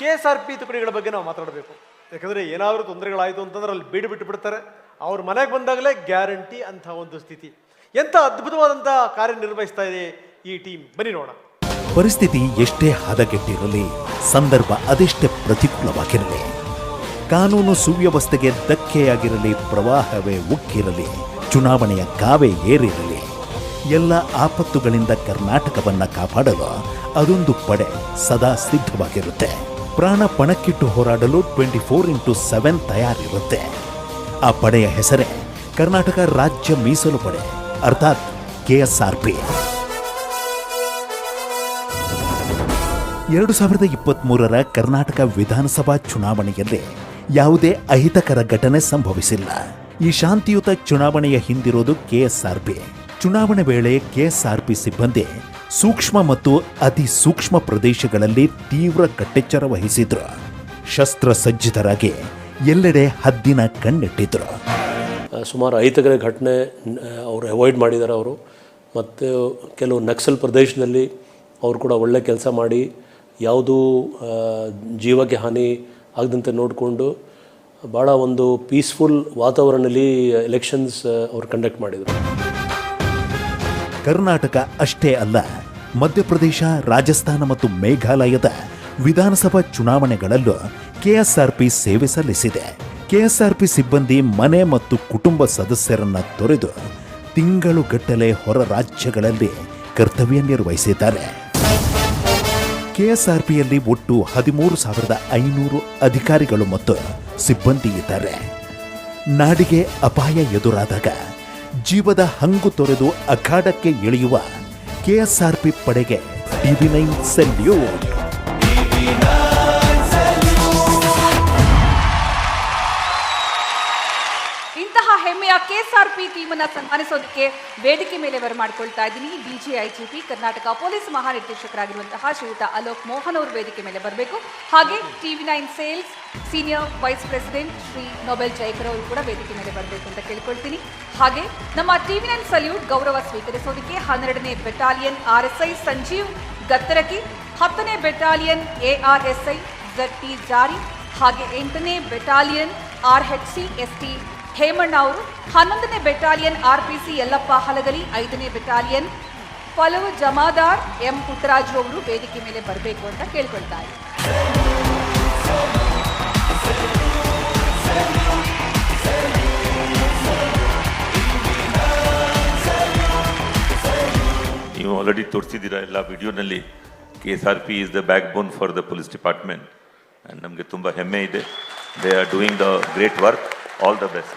K S R P ತುಕಡಿಗಳ ಬಗ್ಗೆ ನಾವು ಮಾತಾಡಬೇಕು. ಯಾಕಂದರೆ ಏನಾದರೂ ತೊಂದರೆಗಳಾಯಿತು ಅಂತಂದ್ರೆ ಅಲ್ಲಿ ಬೀಡು ಬಿಟ್ಟು ಬಿಡ್ತಾರೆ. ಅವ್ರ ಮನೆಗೆ ಬಂದಾಗಲೇ ಗ್ಯಾರಂಟಿ ಅಂತ ಒಂದು ಸ್ಥಿತಿ. ಎಂಥ ಅದ್ಭುತವಾದಂಥ ಕಾರ್ಯನಿರ್ವಹಿಸ್ತಾ ಇದೆ ಈ ಟೀಮ್. ಬನ್ನಿ ನೋಡೋಣ. ಪರಿಸ್ಥಿತಿ ಎಷ್ಟೇ ಹದಗೆಟ್ಟಿರಲಿ, ಸಂದರ್ಭ ಅದೆಷ್ಟೇ ಪ್ರತಿಕೂಲವಾಗಿರಲಿ, ಕಾನೂನು ಸುವ್ಯವಸ್ಥೆಗೆ ಧಕ್ಕೆಯಾಗಿರಲಿ, ಪ್ರವಾಹವೇ ಉಕ್ಕಿರಲಿ, ಚುನಾವಣೆಯ ಕಾವೇ ಏರಿರಲಿ, ಎಲ್ಲ ಆಪತ್ತುಗಳಿಂದ ಕರ್ನಾಟಕವನ್ನು ಕಾಪಾಡಲು ಅದೊಂದು ಪಡೆ ಸದಾ ಸಿದ್ಧವಾಗಿರುತ್ತೆ. ಪ್ರಾಣ ಪಣಕ್ಕಿಟ್ಟು ಹೋರಾಡಲು ಟ್ವೆಂಟಿ ಫೋರ್ ಇಂಟು ಸೆವೆನ್ ತಯಾರಿರುತ್ತೆ. ಆ ಪಡೆಯ ಹೆಸರೇ ಕರ್ನಾಟಕ ರಾಜ್ಯ ಮೀಸಲು ಪಡೆ, ಅರ್ಥಾತ್ ಕೆಎಸ್ಆರ್ಪಿ ಎರಡು ಸಾವಿರದ ಇಪ್ಪತ್ತ್ಮೂರರ ಕರ್ನಾಟಕ ವಿಧಾನಸಭಾ ಚುನಾವಣೆಯಲ್ಲಿ ಯಾವುದೇ ಅಹಿತಕರ ಘಟನೆ ಸಂಭವಿಸಿಲ್ಲ. ಈ ಶಾಂತಿಯುತ ಚುನಾವಣೆಯ ಹಿಂದಿರೋದು ಕೆಎಸ್ಆರ್ಪಿ ಚುನಾವಣೆ ವೇಳೆ ಕೆಎಸ್ಆರ್ಪಿ ಸಿಬ್ಬಂದಿ ಸೂಕ್ಷ್ಮ ಮತ್ತು ಅತಿ ಸೂಕ್ಷ್ಮ ಪ್ರದೇಶಗಳಲ್ಲಿ ತೀವ್ರ ಕಟ್ಟೆಚ್ಚರ ವಹಿಸಿದ್ರು. ಶಸ್ತ್ರಸಜ್ಜಿತರಾಗಿ ಎಲ್ಲೆಡೆ ಹದ್ದಿನ ಕಣ್ಣಿಟ್ಟಿದ್ರು. ಸುಮಾರು ಅಹಿತಕರ ಘಟನೆ ಅವರು ಅವಾಯ್ಡ್ ಮಾಡಿದ್ದಾರೆ ಅವರು. ಮತ್ತು ಕೆಲವು ನಕ್ಸಲ್ ಪ್ರದೇಶದಲ್ಲಿ ಅವರು ಕೂಡ ಒಳ್ಳೆ ಕೆಲಸ ಮಾಡಿ, ಯಾವುದೂ ಜೀವಕ್ಕೆ ಹಾನಿ ಆಗದಂತೆ ನೋಡಿಕೊಂಡು ಭಾಳ ಒಂದು ಪೀಸ್ಫುಲ್ ವಾತಾವರಣದಲ್ಲಿ ಎಲೆಕ್ಷನ್ಸ್ ಅವರು ಕಂಡಕ್ಟ್ ಮಾಡಿದರು. ಕರ್ನಾಟಕ ಅಷ್ಟೇ ಅಲ್ಲ, ಮಧ್ಯಪ್ರದೇಶ, ರಾಜಸ್ಥಾನ ಮತ್ತು ಮೇಘಾಲಯದ ವಿಧಾನಸಭಾ ಚುನಾವಣೆಗಳಲ್ಲೂ ಕೆಎಸ್ಆರ್ಪಿ ಸೇವೆ ಸಲ್ಲಿಸಿದೆ. ಕೆಎಸ್ಆರ್ಪಿ ಸಿಬ್ಬಂದಿ, ಮನೆ ಮತ್ತು ಕುಟುಂಬ ಸದಸ್ಯರನ್ನ ತೊರೆದು ತಿಂಗಳುಗಟ್ಟಲೆ ಹೊರ ರಾಜ್ಯಗಳಲ್ಲಿ ಕರ್ತವ್ಯ ನಿರ್ವಹಿಸಿದ್ದಾರೆ. ಕೆಎಸ್ಆರ್ಪಿಯಲ್ಲಿ ಒಟ್ಟು ಹದಿಮೂರು ಸಾವಿರದ ಐನೂರು ಅಧಿಕಾರಿಗಳು ಮತ್ತು ಸಿಬ್ಬಂದಿ ಇದ್ದಾರೆ. ನಾಡಿಗೆ ಅಪಾಯ ಎದುರಾದಾಗ ಜೀವದ ಹಂಗು ತೊರೆದು ಅಖಾಡಕ್ಕೆ ಇಳಿಯುವ ಕೆಎಸ್ಆರ್ಪಿ ಪಡೆಗೆ ಟಿವಿ ನೈನ್ ಸೆಲ್ಯೂಟ್. ಇಂತಹ ಹೆಮ್ಮೆಯ ಕೆ ಎಸ್ ಆರ್ ಪಿ ಟೀಮನ್ನು ಸನ್ಮಾನಿಸೋದಕ್ಕೆ ವೇದಿಕೆ ಮೇಲೆ ಬರಮಾಡ್ಕೊಳ್ತಾ ಇದ್ದೀನಿ. DGI G P, Karnataka police ಮಹಾನಿರ್ದೇಶಕರಾಗಿರುವಂತಹ ಶ್ರೀಯುತ ಅಲೋಕ್ ಮೋಹನ್ ಅವರು ವೇದಿಕೆ ಮೇಲೆ ಬರಬೇಕು. ಹಾಗೆ TV nine sales senior vice president Shri Nobel Jaikar ಅವರು ಕೂಡ ವೇದಿಕೆ ಮೇಲೆ ಬರಬೇಕು ಅಂತ ಕೇಳ್ಕೊಳ್ತೀನಿ. ಹಾಗೆ ನಮ್ಮ ಟಿವಿ ನೈನ್ ಸಲ್ಯೂಟ್ ಗೌರವ ಸ್ವೀಕರಿಸೋದಕ್ಕೆ ಹನ್ನೆರಡನೇ battalion R S I Sanjeev Gattaraki, ಹತ್ತನೇ battalion A R S ARSI T Jari, ಹಾಗೆ ಎಂಟನೇ battalion R H C S T Hemanna ಅವರು ಹನ್ನೊಂದನೇ battalion R P C Yallappa Halagali, ಐದನೇ ಬೆಟಾಲಿಯನ್ ಪಲವು ಜಮಾದಾರ್ ಎಂ ಪುಟ್ಟರಾಜು ಅವರು ವೇದಿಕೆ ಮೇಲೆ ಬರಬೇಕು ಅಂತ ಕೇಳ್ಕೊಳ್ತಾರೆ. ನೀವು ಆಲ್ರೆಡಿ ತೋರಿಸಿದ್ದೀರಾ ಎಲ್ಲ ವಿಡಿಯೋನಲ್ಲಿ K S R P is the backbone for the police department and ನಮಗೆ ತುಂಬ ಹೆಮ್ಮೆ ಇದೆ. They are doing the great work all the best